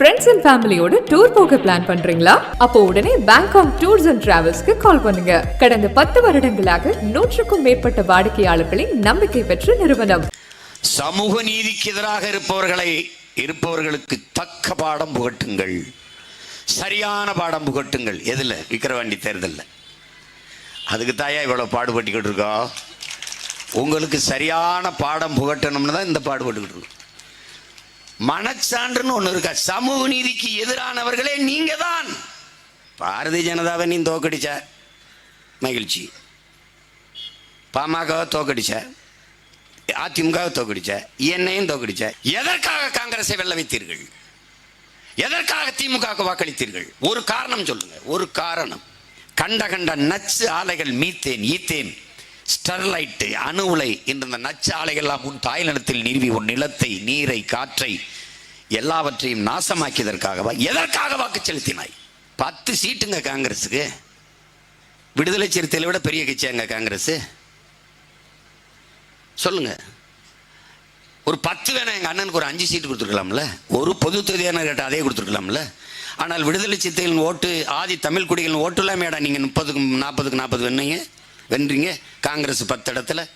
Friends and ஃபேமிலியோட tour போக plan பண்றீங்களா? அப்போ உடனே பேங்காக் டூர்ஸ் அண்ட் டிராவல்ஸ்க்கு கால் பண்ணுங்க. கடந்த பத்து வருடங்களாக நூற்றுக்கும் மேற்பட்ட வாடிக்கையாளர்களின் நம்பிக்கை பெற்ற நிறுவனம். சமூக நீதிக்கு எதிராக இருப்பவர்களை இருப்பவர்களுக்கு தக்க பாடம் புகட்டுங்கள். சரியான பாடம் புகட்டுங்கள். எதில்? விக்கிரவாண்டி தேர்தலில். அதுக்கு தாயா இவ்வளோ பாடுபட்டுக்கிட்டு இருக்கோம் உங்களுக்கு சரியான பாடம் புகட்டணும்னு தான் இந்த பாடுபட்டுக்கிட்டு இருக்கோம். மனச்சான்றுன்னு ஒன்று இருக்கா? சமூக நீதிக்கு எதிரானவர்களே நீங்க தான் பாரதிய ஜனதாவை நீ தோக்கடிச்ச? மகிழ்ச்சி. பாமகவை தோக்கடிச்ச? அதிமுக தோக்கடிச்ச? என்னையும் தோக்கடிச்ச? எதற்காக காங்கிரஸை வெல்ல வைத்தீர்கள் எதற்காக திமுக வாக்களித்தீர்கள்? ஒரு காரணம் சொல்லுங்க. ஒரு காரணம். கண்ட கண்ட நச்சு ஆலைகள் மீத்தேன் ஈத்தேன் ஸ்டெர்லைட்டு அணு உலை என்ற இந்த நச்சு ஆலைகள் எல்லாம் உன் தாய்நிலத்தில் நிறுவி உன் நிலத்தை நீரை காற்றை எல்லாவற்றையும் நாசமாக்கியதற்காகவா? எதற்காக வாக்கு செலுத்தினாய்? பத்து சீட்டுங்க காங்கிரஸுக்கு. விடுதலை சிறுத்தைகளை விட பெரிய கட்சியாங்க காங்கிரஸ். சொல்லுங்க. ஒரு பத்து வேணா எங்க அண்ணனுக்கு ஒரு அஞ்சு சீட்டு கொடுத்துருக்கலாம்ல? ஒரு பொது தொகுதியான கேட்ட அதே கொடுத்துருக்கலாம்ல? ஆனால் விடுதலை சிறுத்தைகளின் ஓட்டு ஆதி தமிழ் குடிகளின் ஓட்டு இல்லாமேடா நீங்க முப்பதுக்கு நாற்பதுக்கு நாற்பது வென்னீங்க? வென்றீங்க. காங்கிரஸ் பத்து இடத்துல.